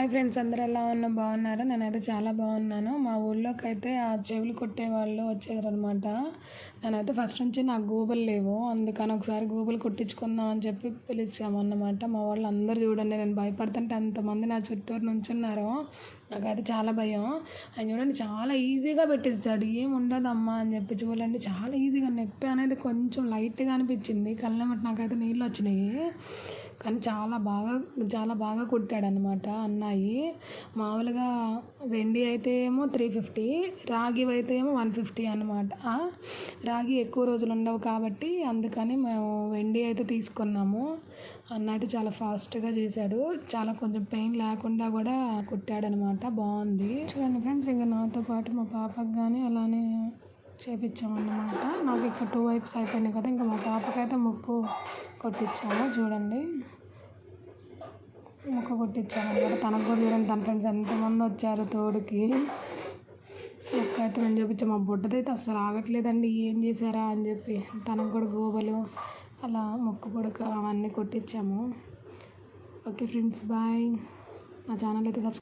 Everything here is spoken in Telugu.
హాయ్ ఫ్రెండ్స్ అందరు ఎలా ఉన్నా బాగున్నారా? నేనైతే చాలా బాగున్నాను. మా ఊళ్ళోకి అయితే ఆ చెవులు కొట్టే వాళ్ళు వచ్చేది అనమాట నేనైతే ఫస్ట్ నుంచి నాకు గూగుల్ లేవు. అందుకని ఒకసారి గూగుల్ కొట్టించుకుందాం అని చెప్పి పిలిచామన్నమాట మా వాళ్ళు అందరూ చూడండి నేను భయపడుతుంటే అంతమంది నా చుట్టూరు నుంచున్నారు నాకైతే చాలా భయం. ఆయన చూడండి చాలా ఈజీగా పెట్టేస్తాడు ఏముండదమ్మా అని చెప్పి చూడండి చాలా ఈజీగా నొప్పి అనేది కొంచెం లైట్గా అనిపించింది. కళ్ళమట్టి నాకైతే నీళ్ళు వచ్చినాయి. కానీ చాలా బాగా చాలా బాగా కుట్టాడనమాట అన్నాయి. మామూలుగా వెండి అయితే ఏమో త్రీ ఫిఫ్టీ రాగి అయితే ఏమో వన్ ఫిఫ్టీ అనమాట రాగి ఎక్కువ రోజులు ఉండవు కాబట్టి అందుకని మేము వెండి అయితే తీసుకున్నాము. అన్న అయితే చాలా ఫాస్ట్గా చేశాడు. చాలా కొంచెం పెయిన్ లేకుండా కూడా కుట్టాడనమాట బాగుంది. చూడండి ఫ్రెండ్స్ ఇంకా నాతో పాటు మా పాపకు కానీ అలానే చేపించామన్నమాట నాకు ఇక్కడ టూ వైప్స్ అయిపోయినాయి కదా ఇంకా మా పాపకైతే ముక్కు కొట్టించాము చూడండి. ముక్క కొట్టించాము అనమాట. తనకు కూడా చూడండి తన ఫ్రెండ్స్ ఎంతమంది వచ్చారు తోడుకి. ముక్క అయితే మేము చూపించాము మా బుడ్డదైతే అస్సలు ఆగట్లేదండి ఏం చేశారా అని చెప్పి. తనకు కూడా గోబలు అలా ముక్క పొడక అవన్నీ కొట్టించాము ఓకే ఫ్రెండ్స్ బాయ్. నా ఛానల్ అయితే సబ్స్క్రైబ్